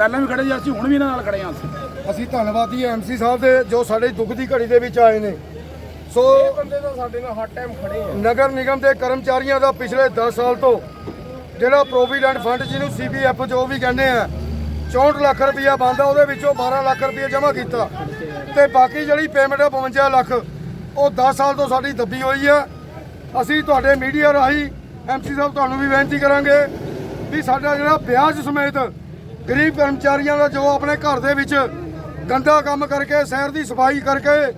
ਪਹਿਲਾਂ ਵੀ ਖੜੇ ਸੀ ਅਸੀਂ ਹੁਣ ਵੀ ਇਹਨਾਂ ਨਾਲ ਖੜੇ ਹਾਂ ਅਸੀਂ। ਅਸੀਂ ਧੰਨਵਾਦੀ ਐਮਸੀ ਸਾਹਿਬ ਦੇ ਜੋ ਸਾਡੇ ਦੁੱਖ ਦੀ ਘੜੀ ਦੇ ਵਿੱਚ ਆਏ ਨੇ। ਸੋ ਬੰਦੇ ਤਾਂ ਸਾਡੇ ਨਾਲ ਹਰ ਟਾਈਮ ਖੜੇ ਆ। ਨਗਰ ਨਿਗਮ ਦੇ ਕਰਮਚਾਰੀਆਂ ਦਾ ਪਿਛਲੇ 10 ਸਾਲ ਤੋਂ ਜਿਹੜਾ ਪ੍ਰੋਵੀਡੈਂਟ ਫੰਡ ਜਿਹਨੂੰ ਸੀਪੀਐਫ ਜੋ ਵੀ ਕਹਿੰਦੇ ਆ 64 ਲੱਖ ਰੁਪਇਆ ਬੰਦਾ ਉਹਦੇ ਵਿੱਚੋਂ 12 ਲੱਖ ਰੁਪਇਆ ਜਮ੍ਹਾਂ ਕੀਤਾ। ਤੇ ਬਾਕੀ ਜਿਹੜੀ ਪੇਮੈਂਟ ਹੈ 52 ਲੱਖ ਉਹ 10 ਸਾਲ ਤੋਂ ਸਾਡੀ ਦੱਬੀ ਹੋਈ ਆ। ਅਸੀਂ ਤੁਹਾਡੇ ਮੀਡੀਆ ਰਾਹੀਂ ਐਮਸੀ ਸਾਹਿਬ ਤੁਹਾਨੂੰ ਵੀ ਬੇਨਤੀ ਕਰਾਂਗੇ ਵੀ ਸਾਡਾ ਜਿਹੜਾ ਵਿਆਜ ਸਮੇਤ ਗਰੀਬ ਕਰਮਚਾਰੀਆਂ ਦਾ ਜੋ ਆਪਣੇ ਘਰ ਦੇ ਵਿੱਚ ਗੰਦਾ ਕੰਮ ਕਰਕੇ, ਸ਼ਹਿਰ ਦੀ ਸਫ਼ਾਈ ਕਰਕੇ,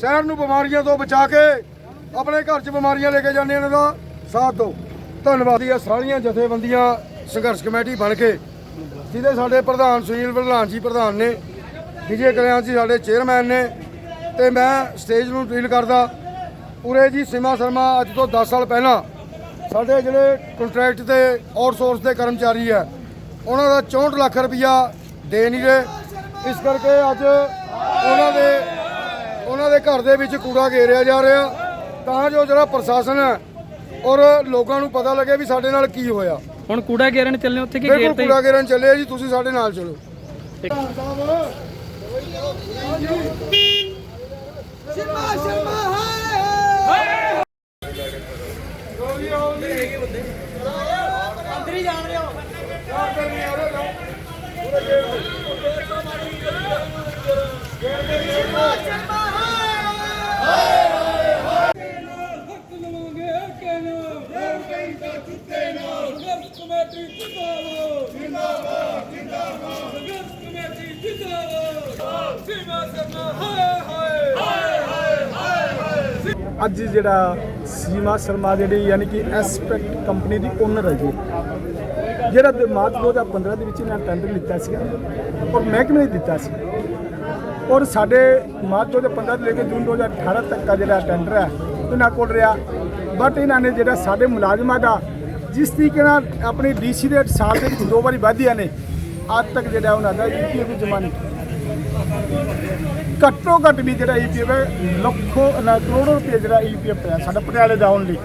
ਸ਼ਹਿਰ ਨੂੰ ਬਿਮਾਰੀਆਂ ਤੋਂ ਬਚਾ ਕੇ ਆਪਣੇ ਘਰ 'ਚ ਬਿਮਾਰੀਆਂ ਲੈ ਕੇ ਜਾਂਦੇ ਇਹਨਾਂ ਦਾ ਸਾਥ ਦਿਓ। ਧੰਨਵਾਦੀ ਆ ਸਾਰੀਆਂ ਜਥੇਬੰਦੀਆਂ ਸੰਘਰਸ਼ ਕਮੇਟੀ ਬਣ ਕੇ, ਜਿਹਦੇ ਸਾਡੇ ਪ੍ਰਧਾਨ ਸੁਨੀਲ ਪ੍ਰਧਾਨ ਜੀ ਪ੍ਰਧਾਨ ਨੇ, ਵਿਜੇ ਕਲਿਆਣ ਜੀ ਸਾਡੇ ਚੇਅਰਮੈਨ ਨੇ, ਤੇ ਮੈਂ ਸਟੇਜ ਨੂੰ ਅਪੀਲ ਕਰਦਾ, ਉਰੇ ਜੀ ਸੀਮਾ ਸ਼ਰਮਾ ਅੱਜ ਤੋਂ 10 ਸਾਲ ਪਹਿਲਾਂ ਸਾਡੇ ਜਿਹੜੇ ਕੰਟਰੈਕਟ ਤੇ ਆਊਟਸੋਰਸ ਦੇ ਕਰਮਚਾਰੀ ਹੈ ਉਹਨਾਂ ਦਾ 64 ਲੱਖ ਰੁਪਇਆ ਦੇ ਨਹੀਂ ਰਹੇ। ਇਸ ਕਰਕੇ ਅੱਜ ਉਹਨਾਂ ਦੇ ਉਹਨਾਂ ਦੇ ਘਰ ਦੇ ਵਿੱਚ ਕੂੜਾ ਘੇਰਿਆ ਜਾ ਰਿਹਾ। ਤਾਂ ਜੋ ਜਿਹੜਾ ਪ੍ਰਸ਼ਾਸਨ ਹੈ ਔਰ ਲੋਕਾਂ ਨੂੰ ਪਤਾ ਲੱਗੇ ਵੀ ਸਾਡੇ ਨਾਲ ਕੀ ਹੋਇਆ। ਹੁਣ ਕੂੜਾ ਗੇਰਨ ਚੱਲਨੇ ਉੱਥੇ ਕੀ ਬਿਲਕੁਲ ਕੂੜਾ ਘੇਰਨ ਚੱਲੇ ਆ ਜੀ ਤੁਸੀਂ ਸਾਡੇ ਨਾਲ ਚਲੋ ਹੱਕ ਲਵਾਂਗੇ ਕਿਨੂੰ ਰੋਣ ਗਈ ਤਾਂ ਚੁੱਤੇ ਨਾਲ ਸੰਘਰਸ਼ ਕਮੇਟੀ ਜਿੰਦਾਬਾਦ ਜਿੰਦਾਬਾਦ ਜਿੰਦਾਬਾਦ ਸੰਘਰਸ਼ ਕਮੇਟੀ ਜਿੰਦਾਬਾਦ ਸੀਮਾ ਸਰਨਾ ਹਾਏ ਹਾਏ ਹਾਏ ਅੱਜ ਜਿਹੜਾ ਸੀਮਾ ਸ਼ਰਮਾ ਜਿਹੜੀ ਯਾਨੀ ਕਿ ਐਸਪੈਕਟ ਕੰਪਨੀ ਦੀ ਓਨਰ ਹੈ ਜੀ, ਜਿਹੜਾ ਦੇ ਮਾਰਚ 2015 ਦੇ ਵਿੱਚ ਇਹਨਾਂ ਟੈਂਡਰ ਲਿੱਤਾ ਸੀਗਾ ਔਰ ਮਹਿਕਮੇ ਨੇ ਦਿੱਤਾ ਸੀ। ਔਰ ਸਾਡੇ ਮਾਰਚ 2015 ਤੋਂ ਲੈ ਕੇ ਜੂਨ 2018 ਤੱਕ ਦਾ ਜਿਹੜਾ ਟੈਂਡਰ ਹੈ, ਇਹਨਾਂ ਕੋਲ ਰਿਹਾ। ਬਟ ਇਹਨਾਂ ਨੇ ਜਿਹੜਾ ਸਾਡੇ ਮੁਲਾਜ਼ਮਾਂ ਦਾ, ਜਿਸ ਤਰੀਕੇ ਨਾਲ ਆਪਣੀ ਡੀਸੀ ਦੇ ਸਾਲ ਦੇ ਵਿੱਚ ਦੋ ਵਾਰੀ ਵਾਧੀਆਂ ਨੇ, ਅੱਜ ਤੱਕ ਜਿਹੜਾ ਉਹਨਾਂ ਦਾ ਈਪੀਐਫ ਜਮਾ ਨਹੀਂ ਘੱਟੋ ਘੱਟ ਵੀ ਜਿਹੜਾ ਈਪੀਐਫ ਹੈ ਲੱਖੋ ਨਾ ਕਰੋੜੋ ਰੁਪਏ ਜਿਹੜਾ ਈਪੀਐਫ ਹੈ ਸਾਡਾ ਪਟਿਆਲੇ ਦਾ ਓਨਲੀ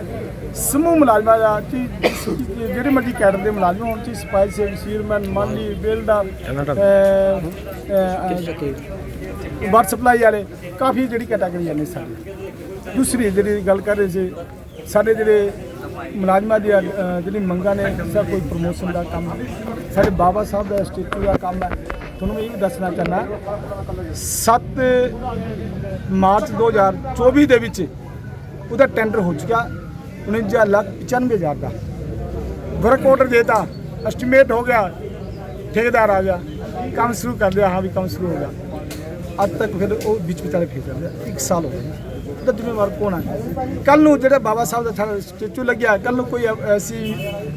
ਸਮੂਹ ਮੁਲਾਜ਼ਮਾਂ ਦਾ ਕਿ ਜਿਹੜੇ ਮਰਜ਼ੀ ਕੈਡਰ ਦੇ ਮੁਲਾਜ਼ਮ ਹੋਣ ਚ ਸਪਾਈ ਸੇ ਸੀਰਮੈਨ ਮਾਲੀ ਬੇਲਦਾਰ ਵਾਟਰ ਸਪਲਾਈ ਵਾਲੇ ਕਾਫੀ ਜਿਹੜੀ ਕੈਟਾਗਰੀਆਂ ਨੇ ਸਾਡੇ ਦੂਸਰੀ ਜਿਹੜੀ ਗੱਲ ਕਰ ਰਹੇ ਸੀ ਸਾਡੇ ਜਿਹੜੇ ਮੁਲਾਜ਼ਮਾਂ ਦੀ ਜਿਹੜੀ ਮੰਗਾਂ ਨੇ ਸਭ ਕੋਈ ਪ੍ਰਮੋਸ਼ਨ ਦਾ ਕੰਮ ਸਾਡੇ ਬਾਬਾ ਸਾਹਿਬ ਦਾ ਸਟੇਚੂ ਦਾ ਕੰਮ ਹੈ ਤੁਹਾਨੂੰ ਇਹ ਵੀ ਦੱਸਣਾ ਚਾਹੁੰਦਾ 7 ਮਾਰਚ 2024 ਦੇ ਵਿੱਚ ਉਹਦਾ ਟੈਂਡਰ ਹੋ ਚੁੱਕਾ 49 ਲੱਖ 95 ਹਜ਼ਾਰ ਦਾ। ਵਰਕ ਆਰਡਰ ਦੇਤਾ ਐਸਟੀਮੇਟ ਹੋ ਗਿਆ, ਠੇਕੇਦਾਰ ਆ ਗਿਆ, ਕੰਮ ਸ਼ੁਰੂ ਕਰ ਦਿਆ ਹਾਂ ਵੀ ਕੰਮ ਸ਼ੁਰੂ ਹੋ ਗਿਆ। ਅੱਜ ਤੱਕ ਫਿਰ ਉਹ ਵਿੱਚ ਵਿਚਾਲੇ ਫੇਰ ਜਾਂਦੇ ਆ। ਇੱਕ ਸਾਲ ਹੋ ਗਿਆ। ਉਹਦਾ ਜ਼ਿੰਮੇਵਾਰ ਕੌਣ ਹੈ ਕੱਲ ਨੂੰ ਜਿਹੜਾ ਬਾਬਾ ਸਾਹਿਬ ਦਾ ਸਟੈਚੂ ਲੱਗਿਆ ਕੱਲ ਨੂੰ ਕੋਈ ਐਸੀ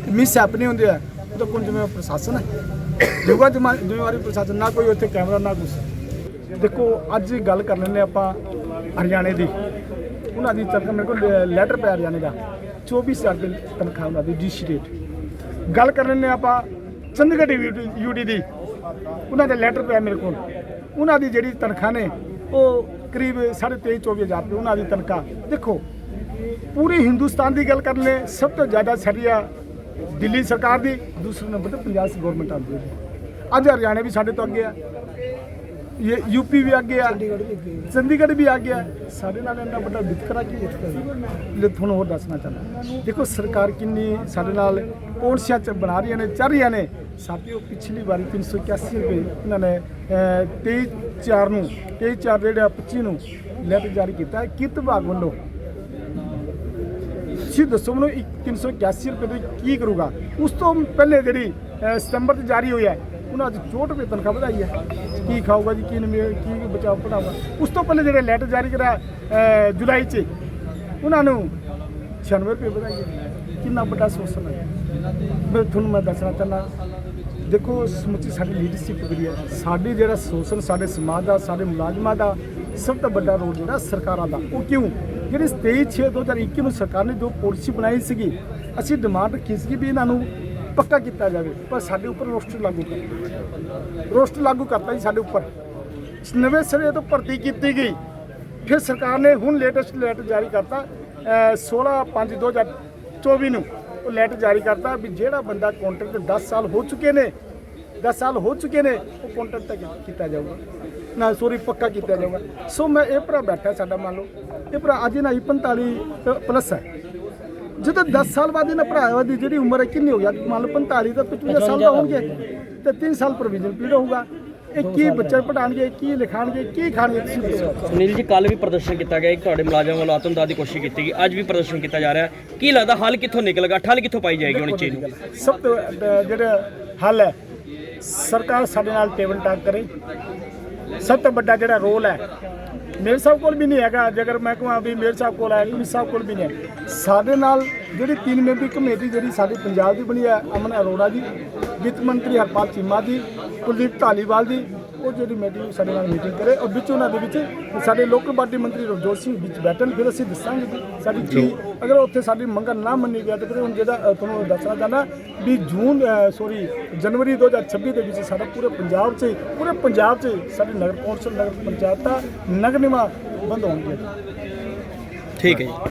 ਮਿਸ ਨਹੀਂ ਹੁੰਦੀ ਹੈ ਉਹਦਾ ਕੋਣ ਜ਼ਿੰਮੇਵਾਰ? ਪ੍ਰਸ਼ਾਸਨ ਹੈ ਜੁਗਾ ਜ਼ਿੰਮੇਵਾਰੀ ਪ੍ਰਸ਼ਾਸਨ, ਨਾ ਕੋਈ ਉੱਥੇ ਕੈਮਰਾ, ਨਾ ਕੁਛ। ਦੇਖੋ, ਅੱਜ ਗੱਲ ਕਰ ਲੈਂਦੇ ਆਪਾਂ ਹਰਿਆਣੇ ਦੀ। ਉਹਨਾਂ ਦੀ ਤਨਖਾਹ, ਮੇਰੇ ਕੋਲ ਲੈਟਰ ਪਿਆ ਹਰਿਆਣੇ ਦਾ 24000 ਰੁਪਏ ਤਨਖਾਹ ਉਹਨਾਂ ਦੀ ਡੀਸੀ ਰੇਟ। ਗੱਲ ਕਰ ਲੈਂਦੇ ਆਪਾਂ ਚੰਡੀਗੜ੍ਹ ਯੂਟੀ ਦੀ। ਉਹਨਾਂ ਦਾ ਲੈਟਰ ਪਿਆ ਮੇਰੇ ਕੋਲ। ਉਹਨਾਂ ਦੀ ਜਿਹੜੀ ਤਨਖਾਹ ਨੇ, ਉਹ ਕਰੀਬ 23.5 24000 ਰੁਪਏ ਉਹਨਾਂ ਦੀ ਤਨਖਾਹ। ਦੇਖੋ, ਪੂਰੇ ਹਿੰਦੁਸਤਾਨ ਦੀ ਗੱਲ ਕਰ ਲੈ ਸਭ ਤੋਂ ਜ਼ਿਆਦਾ ਸਰੀਆ ਦਿੱਲੀ ਸਰਕਾਰ ਦੀ ਦੂਸਰੇ ਨੰਬਰ ਤੇ ਪੰਜਾਬ ਗਵਰਨਮੈਂਟ ਆਉਂਦੀ ਹੈ ਅੱਜ ਹਰਿਆਣਾ ਵੀ ਸਾਡੇ ਤੋਂ ਅੱਗੇ ਆ। ਇਹ ਯੂਪੀ ਵੀ ਅੱਗੇ ਆ। ਚੰਡੀਗੜ੍ਹ ਵੀ ਆ। ਗਿਆ ਸਾਡੇ ਨਾਲ ਇੰਨਾ ਵੱਡਾ ਵਿਤਕਰਾ ਕੀ ਹੈ ਲੈ ਤੁਹਾਨੂੰ ਹੋਰ ਦੱਸਣਾ ਚਾਹੁੰਦਾ। ਦੇਖੋ ਸਰਕਾਰ ਕਿੰਨੀ ਸਾਡੇ ਨਾਲ ਪੌਂਸੀਆਂ ਚ ਬਣਾ ਰਹੀਆਂ ਨੇ ਚੱਲ ਰਹੀਆਂ ਨੇ। ਸਾਥੀਓ ਪਿਛਲੀ ਵਾਰੀ 381 ਰੁਪਏ ਇਹਨਾਂ ਨੇ 23 4 ਨੂੰ 23 4 ਜਿਹੜਾ 25 ਨੂੰ ਲੈਟਰ ਜਾਰੀ ਕੀਤਾ ਹੈ। ਕਿਰਤ ਵਿਭਾਗ ਵੱਲੋਂ ਤੁਸੀਂ ਦੱਸੋ ਮੈਨੂੰ ਇੱਕ 381 ਰੁਪਏ ਦੇ ਕੀ ਕਰੂਗਾ? ਉਸ ਤੋਂ ਪਹਿਲੇ ਜਿਹੜੀ ਸਤੰਬਰ 'ਚ ਜਾਰੀ ਹੋਈ ਹੈ, ਉਹਨਾਂ ਅੱਜ 64 ਰੁਪਏ ਤਨਖਾਹ ਵਧਾਈ ਹੈ। ਕੀ ਖਾਊਗਾ ਜੀ, ਕੀ ਨਵੇਂ, ਕੀ ਬਚਾਓ ਪੜਾਊਗਾ ਉਸ ਤੋਂ ਪਹਿਲੇ ਜਿਹੜੇ ਲੈਟਰ ਜਾਰੀ ਕਰਿਆ ਜੁਲਾਈ 'ਚ, ਉਹਨਾਂ ਨੂੰ 96 ਰੁਪਏ ਵਧਾਈ ਹੈ। ਕਿੰਨਾ ਵੱਡਾ ਸ਼ੋਸ਼ਣ ਹੈ। ਮੈਂ ਤੁਹਾਨੂੰ ਮੈਂ ਦੱਸਣਾ ਚਾਹੁੰਦਾ, ਦੇਖੋ, ਸਮੁੱਚੀ ਸਾਡੀ ਲੀਡਰਸ਼ਿਪ ਜਿਹੜੀ ਹੈ, ਸਾਡੀ ਜਿਹੜਾ ਸੋਸ਼ਲ ਸਾਡੇ ਸਮਾਜ ਦਾ, ਸਾਡੇ ਮੁਲਾਜ਼ਮਾਂ ਦਾ ਸਭ ਤੋਂ ਵੱਡਾ ਰੋਲ ਜਿਹੜਾ ਸਰਕਾਰਾਂ ਦਾ, ਉਹ ਕਿਉਂ? ਜਿਹੜੀ 23 6 2021 ਨੂੰ ਸਰਕਾਰ ਨੇ ਜੋ ਪਾਲਿਸੀ ਬਣਾਈ ਸੀਗੀ, ਅਸੀਂ ਡਿਮਾਂਡ ਰੱਖੀ ਸੀ ਵੀ ਇਹਨਾਂ ਨੂੰ ਪੱਕਾ ਕੀਤਾ ਜਾਵੇ, ਪਰ ਸਾਡੇ ਉੱਪਰ ਰੋਸਟਰ ਲਾਗੂ ਕਰ ਰੋਸਟਰ ਲਾਗੂ ਕਰਤਾ ਜੀ ਸਾਡੇ ਉੱਪਰ। ਨਵੇਂ ਸਿਰੇ ਤੋਂ ਭਰਤੀ ਕੀਤੀ ਗਈ। ਫਿਰ ਸਰਕਾਰ ਨੇ ਹੁਣ ਲੇਟੈਸਟ ਲੈਟਰ ਜਾਰੀ ਕਰਤਾ, ਅਹ 16 5 2024 ਨੂੰ ਉਹ ਲੈਟਰ ਜਾਰੀ ਕਰਤਾ ਵੀ ਜਿਹੜਾ ਬੰਦਾ ਕੰਟਰੈਕਟ 10 ਸਾਲ ਹੋ ਚੁੱਕੇ ਨੇ 10 ਸਾਲ ਹੋ ਚੁੱਕੇ ਨੇ, ਉਹ ਕੰਟਰੈਕਟ ਤੱਕ ਕੀਤਾ ਜਾਊਗਾ। ਨਾ ਸੋਰੀ ਪੱਕਾ ਕੀਤਾ ਜਾਊਗਾ। ਸੋ ਮੈਂ ਇਹ ਭਰਾ ਬੈਠਾ ਸਾਡਾ ਮੰਨ ਲਓ। ਇਹ ਭਰਾ ਅੱਜ ਨਾ 45 ਪਲੱਸ ਹੈ। ਜਦੋਂ 10 ਸਾਲ ਬਾਅਦ ਇਹਨਾਂ ਭਰਾਵਾਂ ਦੀ ਜਿਹੜੀ ਉਮਰ ਹੈ ਕਿੰਨੀ ਹੋ ਗਿਆ ਮੰਨ ਲਓ 45 ਤਾਂ 55 ਸਾਲ ਦਾ ਹੋਣਗੇ ਤੇ 3 ਸਾਲ ਪ੍ਰੋਵੀਜ਼ਨ ਪੀਰੀਅਡ ਹੋਊਗਾ। ਇਹ ਕੀ ਬੱਚੇ ਪੜਾਣਗੇ ਕੀ ਲਿਖਾਣਗੇ ਕੀ ਖਾਣਗੇ ਤੁਸੀਂ ਦੱਸੋ। ਸੁਨੀਲ ਜੀ ਕੱਲ ਵੀ ਪ੍ਰਦਰਸ਼ਨ ਕੀਤਾ ਗਿਆ ਇੱਕ ਤੁਹਾਡੇ ਮੁਲਾਜ਼ਮਾਂ ਵੱਲੋਂ ਆਤਮਦਾਦ ਦੀ ਕੋਸ਼ਿਸ਼ ਕੀਤੀ ਗਈ। ਅੱਜ ਵੀ ਪ੍ਰਦਰਸ਼ਨ ਕੀਤਾ ਜਾ ਰਿਹਾ ਕੀ ਲੱਗਦਾ ਹੱਲ ਕਿੱਥੋਂ ਨਿਕਲੇਗਾ? ਠੱਲ ਕਿੱਥੋਂ ਪਾਈ ਜਾਏਗੀ ਹੁਣ ਚੀਜ਼ ਨੂੰ? ਸਭ ਤੋਂ ਜਿਹੜਾ ਹੱਲ ਹੈ ਸਰਕਾਰ ਸਾਡੇ ਨਾਲ ਟੇਬਲ ਟਾਕ ਕਰੇ। ਸਭ ਤੋਂ ਵੱਡਾ ਜਿਹੜਾ ਰੋਲ ਹੈ, ਮੇਰੇ ਸਾਹਿਬ ਕੋਲ ਵੀ ਨਹੀਂ ਹੈਗਾ। ਜੇਕਰ ਮੈਂ ਕਹਾਂ ਵੀ ਮੇਰੇ ਸਾਹਿਬ ਕੋਲ ਹੈ ਕਮਿਸ਼ਨਰ ਸਾਹਿਬ ਕੋਲ ਵੀ ਨਹੀਂ ਹੈ। ਸਾਡੇ ਨਾਲ ਜਿਹੜੀ ਤਿੰਨ ਮੈਂਬਰੀ ਕਮੇਟੀ ਜਿਹੜੀ ਸਾਡੀ ਪੰਜਾਬ ਦੀ ਬਣੀ ਹੈ, ਅਮਨ ਅਰੋੜਾ ਜੀ, ਵਿੱਤ ਮੰਤਰੀ ਹਰਪਾਲ ਚੀਮਾ ਜੀ, ਕੁਲਦੀਪ ਧਾਲੀਵਾਲ ਜੀ ਉਹ ਜਿਹੜੀ ਮੀਟਿੰਗ ਸਾਡੇ ਨਾਲ ਮੀਟਿੰਗ ਕਰੇ ਔਰ ਵਿੱਚ ਉਹਨਾਂ ਦੇ ਵਿੱਚ ਸਾਡੇ ਲੋਕਲ ਬਾਡੀ ਮੰਤਰੀ ਰਵਜੋਤ ਸਿੰਘ ਵਿੱਚ ਬੈਠਣ ਫਿਰ ਅਸੀਂ ਦੱਸਾਂਗੇ ਕਿ ਸਾਡੀ ਕੀ ਅਗਰ ਉੱਥੇ ਸਾਡੀ ਮੰਗਾਂ ਨਾ ਮੰਨੀ ਗਿਆ ਤਾਂ ਫਿਰ ਹੁਣ ਜਿਹੜਾ ਤੁਹਾਨੂੰ ਦੱਸਣਾ ਚਾਹੁੰਦਾ ਵੀ ਜੂਨ ਸੋਰੀ ਜਨਵਰੀ 2026 ਦੇ ਵਿੱਚ ਸਾਡਾ ਪੂਰੇ ਪੰਜਾਬ 'ਚ ਪੂਰੇ ਪੰਜਾਬ 'ਚ ਸਾਡੀ ਨਗਰ ਕੌਂਸਲ ਨਗਰ ਪੰਚਾਇਤਾਂ ਨਗਰ ਨਿਗਮਾਂ ਬੰਦ ਹੋਣਗੇ ਠੀਕ ਹੈ ਜੀ।